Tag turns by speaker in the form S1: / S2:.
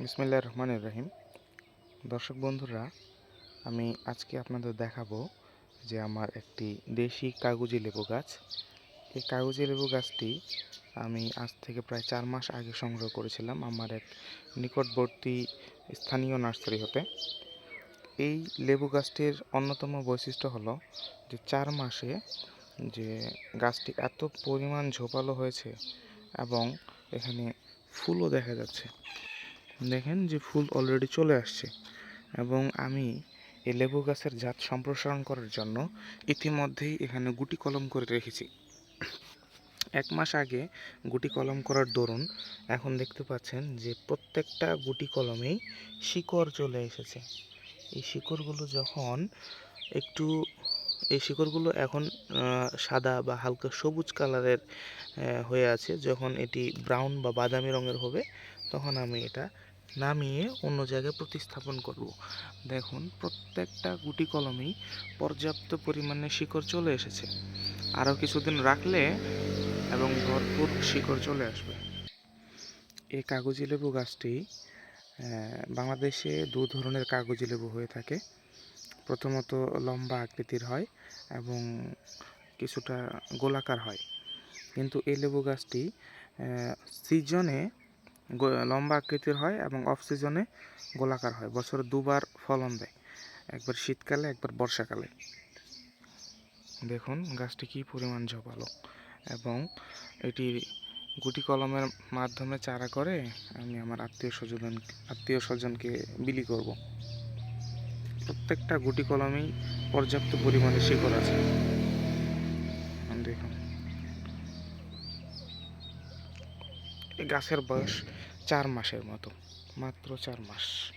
S1: বিসমিল্লাহ রহমানুর রহিম। দর্শক বন্ধুরা, আমি আজকে আপনাদের দেখাবো যে আমার একটি দেশি কাগজি লেবু গাছ। এই কাগজি লেবু গাছটি আমি আজ থেকে প্রায় চার মাস আগে সংগ্রহ করেছিলাম আমার এক নিকটবর্তী স্থানীয় নার্সারি হতে। এই লেবু গাছটির অন্যতম বৈশিষ্ট্য হলো যে চার মাসে যে গাছটি এত পরিমাণ ঝোপালো হয়েছে এবং এখানে ফুলও দেখা যাচ্ছে। দেখেন যে ফুল অলরেডি চলে আসছে। এবং আমি এই লেবু গাছের জাত সম্প্রসারণ করার জন্য ইতিমধ্যেই এখানে গুটি কলম করে রেখেছি। এক মাস আগে গুটি কলম করার দরুন এখন দেখতে পাচ্ছেন যে প্রত্যেকটা গুটি কলমেই শিকড় চলে এসেছে। এই শিকড়গুলো যখন একটু, এই শিকড়গুলো এখন সাদা বা হালকা সবুজ কালারের হয়ে আছে, যখন এটি ব্রাউন বা বাদামি রঙের হবে, তখন আমি এটা নামিয়ে অন্য জায়গায় প্রতিস্থাপন করব। দেখুন, প্রত্যেকটা গুটি কলমেই পর্যাপ্ত পরিমাণে শিকড় চলে এসেছে। আরও কিছুদিন রাখলে এবং ভরপুর শিকড় চলে আসবে। এই কাগজি লেবু গাছটি বাংলাদেশে দু ধরনের কাগজি লেবু হয়ে থাকে। প্রথমত লম্বা আকৃতির হয় এবং কিছুটা গোলাকার হয়। কিন্তু এই লেবু গাছটি সিজনে লম্বা আকৃতির হয় এবং অফ সিজনে গোলাকার হয়। বছরে দুবার ফলন দেয়। একবার শীতকালে, একবার বর্ষাকালে। দেখুন গাছটি কী পরিমাণ ঝোপালো এবং এটি গুটি কলমের মাধ্যমে চারা করে, আমি আমার আত্মীয় স্বজন, আত্মীয় স্বজনকে বিলি করব। প্রত্যেকটা গুটি কলমেই পর্যাপ্ত পরিমাণে শিকড় আছে। দেখুন। গাছের বয়স চার মাসের মতো মাত্র চার মাস।